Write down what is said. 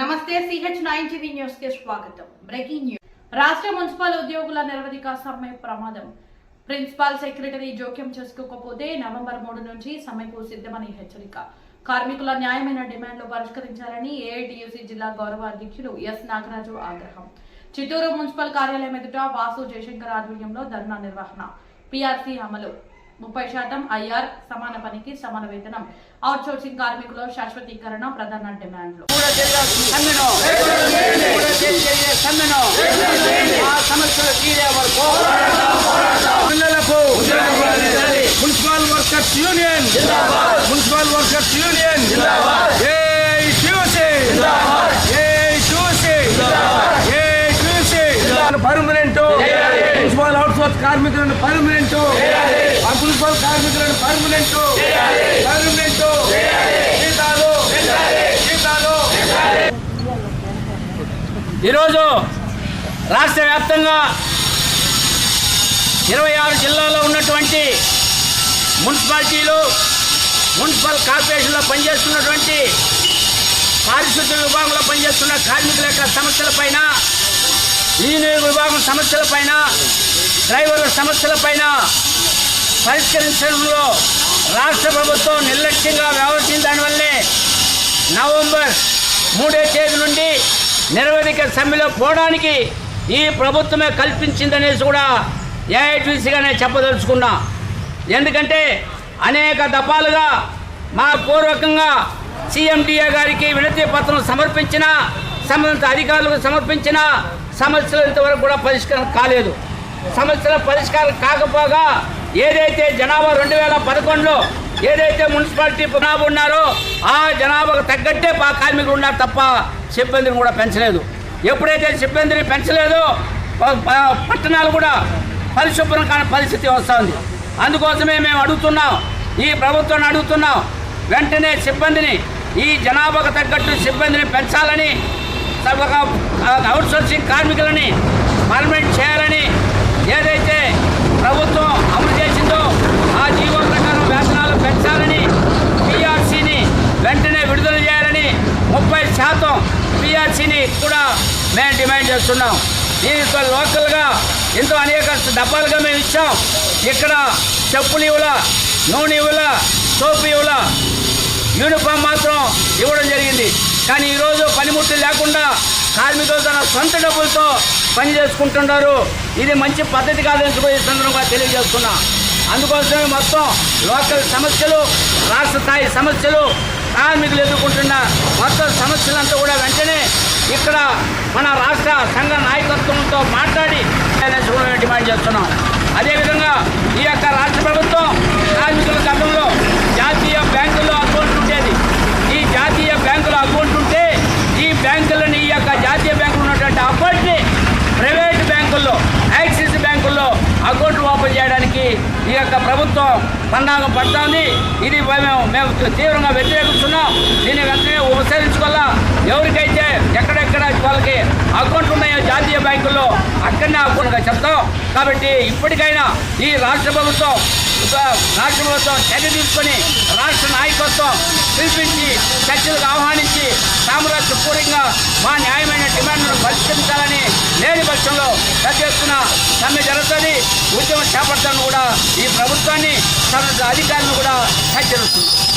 నమస్తే CH nine TV న్యూస్కి స్వాగతం. Breaking news. రాష్ట్ర మున్సిపల్ ఉద్యోగుల నిరవధిక సమ్మె ప్రమాదం. ప్రిన్సిపాల్ సెక్రటరీ జోక్యం చేసుకోకపోతే నవంబర్ మూడు నుంచి సమ్మెకు సిద్ధమని హెచ్చరిక. కార్మికుల న్యాయమైన డిమాండ్లు పరిష్కరించాలని ఏఐటియుసి జిల్లా గౌరవ అధ్యక్షులు ఎస్ నాగరాజు ఆగ్రహం. చిత్తూరు మున్సిపల్ కార్యాలయం ఎదుట వాసు జయశంకర్ ఆధ్వర్యంలో ధర్నా నిర్వహణ. పిఆర్సీ అమలు. ముప్పై శాతం ఐఆర్ సమాన పనికి సమాన వేతనం. అవుట్సోర్సింగ్ కార్మికుల శాశ్వతీకరణ ప్రధాన డిమాండ్లు. కూడా municipal workers union. Municipal workers union. కార్మికులను పర్మనెంట్. ఆ మున్సిపల్ కార్మికులను పర్మనెంట్. పర్మనెంట్. జీతాలు. జీతాలు. ఈరోజు రాష్ట్ర వ్యాప్తంగా ఇరవై ఆరు జిల్లాల్లో ఉన్నటువంటి మున్సిపాలిటీలు మున్సిపల్ కార్పొరేషన్లో పనిచేస్తున్నటువంటి పారిశుద్ధ్య విభాగంలో పనిచేస్తున్న కార్మికుల యొక్క సమస్యలపైన ఇంజనీరింగ్ విభాగం సమస్యలపైన డ్రైవర్ల సమస్యలపైన పరిష్కరించడంలో రాష్ట్ర ప్రభుత్వం నిర్లక్ష్యంగా వ్యవహరించిన దానివల్లే నవంబర్ మూడో తేదీ నుండి నిరవధిక సమ్మెలో పోవడానికి ఈ ప్రభుత్వమే కల్పించిందనేసి కూడా ఏఐటీసీగానే చెప్పదలుచుకున్నా. ఎందుకంటే అనేక దఫాలుగా మా పూర్వకంగా సీఎండిఏ గారికి వినతి పత్రం సమర్పించిన సంబంధిత అధికారులకు సమర్పించిన సమస్యలు ఇంతవరకు కూడా పరిష్కారం కాలేదు. సమస్యల పరిష్కారం కాకపోగా ఏదైతే జనాభా రెండు వేల పదకొండులో ఏదైతే మున్సిపాలిటీ జనాభా ఉన్నారో ఆ జనాభాకు తగ్గట్టే పా కార్మికులు ఉన్నారు తప్ప సిబ్బందిని కూడా పెంచలేదు. ఎప్పుడైతే సిబ్బందిని పెంచలేదో పట్టణాలు కూడా పరిశుభ్రం కాని పరిస్థితి వస్తుంది. అందుకోసమే మేము అడుగుతున్నాం ఈ ప్రభుత్వాన్ని అడుగుతున్నాం వెంటనే సిబ్బందిని ఈ జనాభాకు తగ్గట్టు సిబ్బందిని పెంచాలని అవుట్సోర్సింగ్ కార్మికులని పర్మనెంట్ చేయాలని ఏదైతే ప్రభుత్వం అమలు చేసిందో ఆ జీవో ప్రకారం వేతనాలు పెంచాలని పిఆర్సీని వెంటనే విడుదల చేయాలని ముప్పై శాతం పిఆర్సీని కూడా మేము డిమాండ్ చేస్తున్నాం. దీనితో లోకల్గా ఎంతో అనేక డబ్బాలుగా మేము ఇచ్చాం. ఇక్కడ చెప్పులు ఇవ్వాల నూనె ఇవ్వాల సోపు ఇవ్వాల యూనిఫామ్ మాత్రం ఇవ్వడం జరిగింది. కానీ ఈరోజు పనిముట్లు లేకుండా కార్మికులు తన సొంత డబ్బులతో పని చేసుకుంటున్నారు. ఇది మంచి పద్ధతి కాదని కూడా ఈ సందర్భంగా తెలియజేస్తున్నా. అందుకోసమే మొత్తం లోకల్ సమస్యలు రాష్ట్ర స్థాయి సమస్యలు కార్మికులు ఎదుర్కొంటున్న మొత్తం సమస్యలంతా కూడా వెంటనే ఇక్కడ మన రాష్ట్ర సంఘ నాయకత్వంతో మాట్లాడి డిమాండ్ చేస్తున్నాం. అదేవిధంగా ఈ యొక్క రాష్ట్ర ప్రభుత్వం కార్మికుల గతంలో జాతీయ బ్యాంకుల్లో అకౌంట్ ఉండేది ఈ జాతీయ బ్యాంకులో అకౌంట్ ఉంటే ఈ బ్యాంకులని ఈ యొక్క జాతీయ బ్యాంకులో ఉన్నటువంటి అకౌంట్ని ప్రైవేట్ బ్యాంకుల్లో యాక్సిస్ బ్యాంకుల్లో అకౌంట్ ఓపెన్ చేయడానికి ఈ యొక్క ప్రభుత్వం పండాగం పడుతోంది. ఇది మేము మేము తీవ్రంగా వ్యతిరేకిస్తున్నాం. దీన్ని వెంటనే ఉపసరించుకోవాలా ఎవరికైతే ఎక్కడెక్కడ వాళ్ళకి అకౌంట్ ఉన్నాయో జాతీయ బ్యాంకుల్లో అక్కడనే అకౌంట్గా చెప్తాం. కాబట్టి ఇప్పటికైనా ఈ రాష్ట్ర ప్రభుత్వం రాష్ట్ర ప్రభుత్వం చర్య తీసుకొని రాష్ట్ర నాయకత్వం పిలిపించి చర్చలకు ఆహ్వానించి సామ్రాజ్యపూర్వకంగా అధికారులను కూడా హెచ్చరిస్తుంది